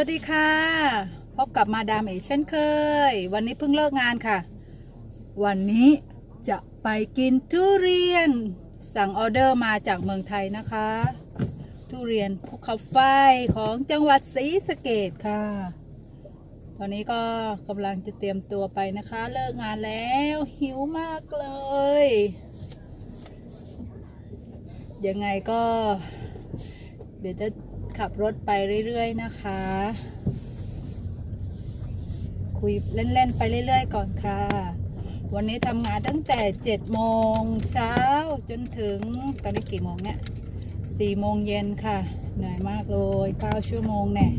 วัสดีค่ะ พบกับมาดามเอเช่นเคย วันนี้เพิ่งเลิกงานค่ะ วันนี้จะไปกินทุเรียน สั่งออเดอร์มาจากเมืองไทยนะคะ ทุเรียนภูเขาไฟของจังหวัดศรีสะเกดค่ะ ตอนนี้ก็กำลังจะเตรียมตัวไปนะคะ เลิกงานแล้วหิวมากเลย ยังไงก็ เดี๋ยวจะ ขับรถไปเรื่อยๆนะคะ คุยเล่นๆไปเรื่อยๆก่อนค่ะ วันนี้ทำงานตั้งแต่7โมงเช้าจนถึงตอนนี้กี่โมงเนี่ย4โมงเย็นค่ะเหนื่อยมากเลย9ชั่วโมงเนี่ย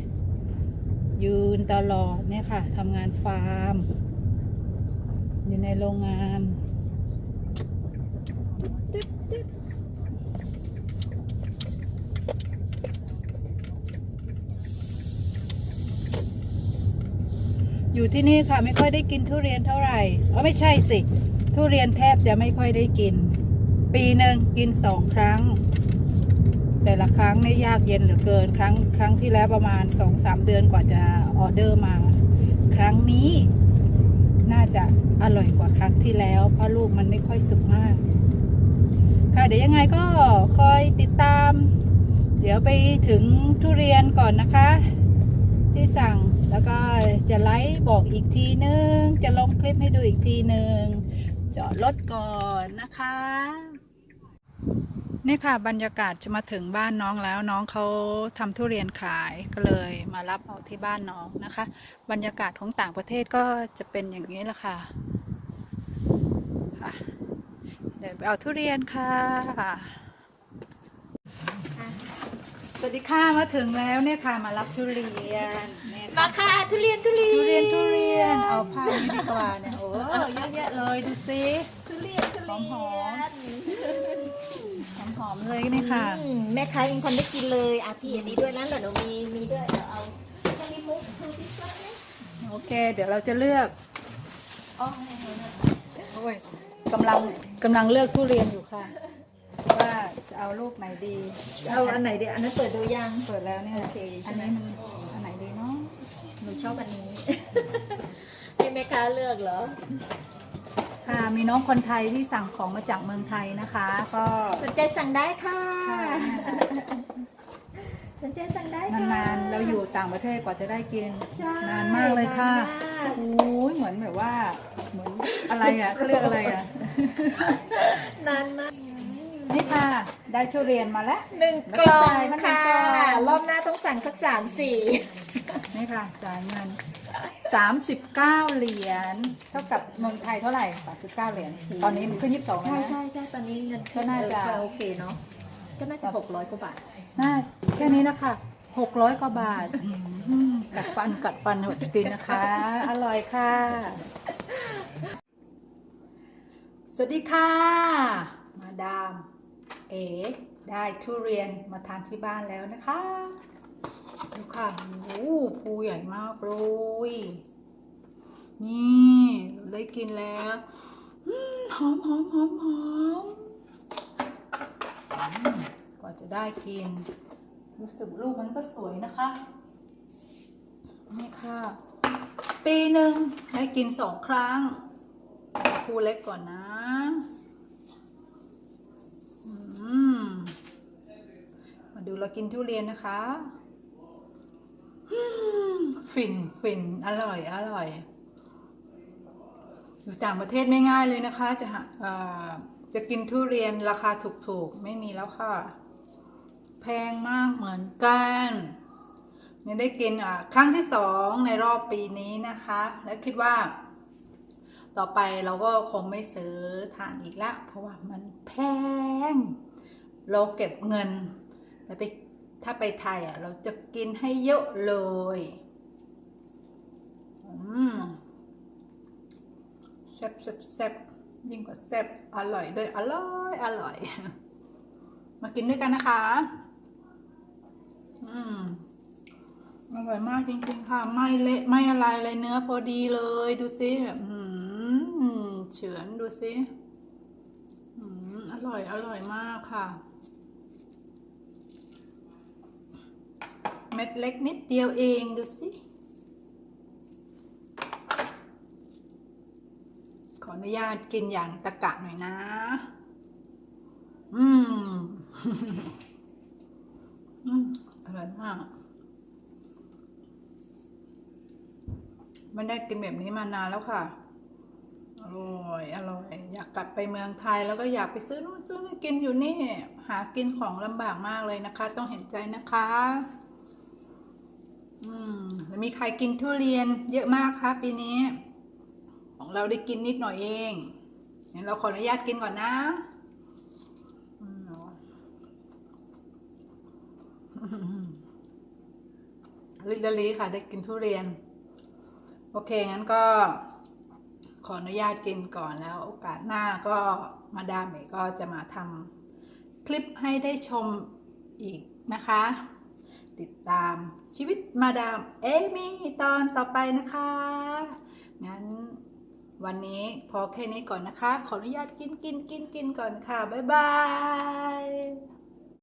ยืนตลอดเนี่ยค่ะทำงานฟาร์ม อยู่ในโรงงาน อยู่ที่นี่ค่ะไม่ค่อยได้กินทุเรียนเท่าไหร่เออไม่ใช่สิ ทุเรียนแทบจะไม่ค่อยได้กิน ปีหนึ่งกินสองครั้ง แต่ละครั้งนี่ยากเย็นเหลือเกิน ครั้งครั้งที่แล้วประมาณสองสามเดือนกว่าจะออเดอร์มา ครั้งนี้น่าจะอร่อยกว่าครั้งที่แล้ว เพราะลูกมันไม่ค่อยสุกมาก ค่ะเดี๋ยวยังไงก็คอยติดตาม เดี๋ยวไปถึงทุเรียนก่อนนะคะ ที่สั่ง แล้วก็จะไลฟ์บอกอีกทีนึง จะลงคลิปให้ดูอีกทีนึง จอดรถก่อนนะคะ นี่ค่ะบรรยากาศจะมาถึงบ้านน้องแล้วน้องเขาทำทุเรียนขายก็เลยมารับเอาที่บ้านน้องนะคะ บรรยากาศของต่างประเทศก็จะเป็นอย่างนี้แหละค่ะค่ะเดินไปเอาทุเรียนค่ะ สวัสดีค่ะมาถึงแล้วเนี่ยค่ะมารับทุเรียนเนี่ยมาค่ะค่ะทุเรียนทุเรียนทุเรียนทุเรียนเอาผ้านี้ดีกว่าเนี่ยโอ้เยอะแยะเลยดูซิทุเรียนทุเรียนหอมหอมๆเลยนี่ค่ะ อืมแม่ค้ายังคนได้กินเลยอะพี่อันนี้ด้วยนะเดี๋ยวหนูมีมีด้วยเดี๋ยวเอาอันนี้มุกคือพิซซ่าไหมโอเค เดี๋ยวเราจะเลือกอ๋อโอ้ยกำลังกำลังเลือกทุเรียนอยู่ค่ะ ว่าจะเอาลูกไหนดี เอาอันไหนเดี๋ยวอันนั้นเปิดดูยังเปิดแล้วเนี่ยโอเคใช่อันไหมนี้มันอันไหนดีเนาะหนูชอบอันนี้ ให้แม่ค้าเลือกเหรอค่ะมีน้องคนไทยที่สั่งของมาจากเมืองไทยนะคะ ก็สนใจสั่งได้ค่ะค่ะสนใจสั่งได้ค่ะนานๆเราอยู่ต่างประเทศกว่าจะได้กินใช่นานมากเลยค่ะนานมากโอ้ยเหมือนแบบว่า เหมือนอะไรอะเขาเรียกอะไรอะนานมาก นี่ค่ะ ได้ทุเรียนมาแล้ว หนึ่งกล่องแล้วก็ค่ะจ่ายค่าหนึ่งกล่อง รอบหน้าต้องสั่งสักสามสี่นี่ค่ะจ่ายเงิน39 เหรียญเท่ากับเมืองไทยเท่าไหร่39เหรียญตอนนี้มันขึ้น22ใช่แล้วนะ ใช่ใช่ตอนนี้เงินขึ้ก็น่าจะ เออโอเคเนาะก็น่าจะหกร้อยกว่าบาท น่าแค่นี้นะคะ600กว่าบาทอืมกัดฟันกัดฟันหดกินนะคะ อร่อยค่ะ สวัสดีค่ะ มาดาม เอ๋ได้ทุเรียนมาทานที่บ้านแล้วนะคะดูค่ะโอ้โหภูใหญ่มากเลยนี่ได้กินแล้วหอมหอมหอมหอมกว่าจะได้กิน รู้สึกลูกมันก็สวยนะคะ นี่ค่ะ ปีหนึ่งได้กินสองครั้งภูเล็กก่อนนะ มาดูเรากินทุเรียนนะคะฟินฟินอร่อยอร่อย อยู่ต่างประเทศไม่ง่ายเลยนะคะ จะหาจะกินทุเรียนราคาถูกๆ ไม่มีแล้วค่ะ แพงมากเหมือนกันนี่ได้กินอะครั้งที่สองในรอบปีนี้นะคะ และคิดว่า ต่อไปเราก็คงไม่ซื้อทานอีกแล้วเพราะว่ามันแพง เราเก็บเงิน แล้วไปถ้าไปไทยอะ เราจะกินให้เยอะเลยอืมแซ่บแซ่บแซ่บยิ่งกว่าแซ่บอร่อยด้วยอร่อยอร่อย มากินด้วยกันนะคะ อืมอร่อยมากจริงๆค่ะ ไม่เละไม่อะไรเลยเนื้อพอดีเลยดูสิอืม เฉือนดูสิอร่อย อร่อยมากค่ะ เม็ดเล็กนิดเดียวเองดูสิ ขออนุญาตกินอย่างตะกะหน่อยนะ อืม อืม อร่อยมากไม่ได้กินแบบนี้มานานแล้วค่ะ อร่อยอร่อยอยากกลับไปเมืองไทยแล้วก็อยากไปซื้อนู่นซื้อนี่กินอยู่นี่ หากินของลำบากมากเลยนะคะ ต้องเห็นใจนะคะ อืมแล้วมีใครกินทุเรียนเยอะมากคะปีนี้ ของเราได้กินนิดหน่อยเองงั้นเราขออนุญาตกินก่อนนะอืมลิลลี่ค่ะได้กินทุเรียน โอเคงั้นก็ ขออนุญาตกินก่อนแล้วโอกาสหน้าก็มาดามเอกก็จะมาทำคลิปให้ได้ชมอีกนะคะ ติดตามชีวิตมาดามเอมี่ตอนต่อไปนะคะ งั้นวันนี้พอแค่นี้ก่อนนะคะ ขออนุญาตกินกินกินกินก่อนค่ะ บ๊ายบาย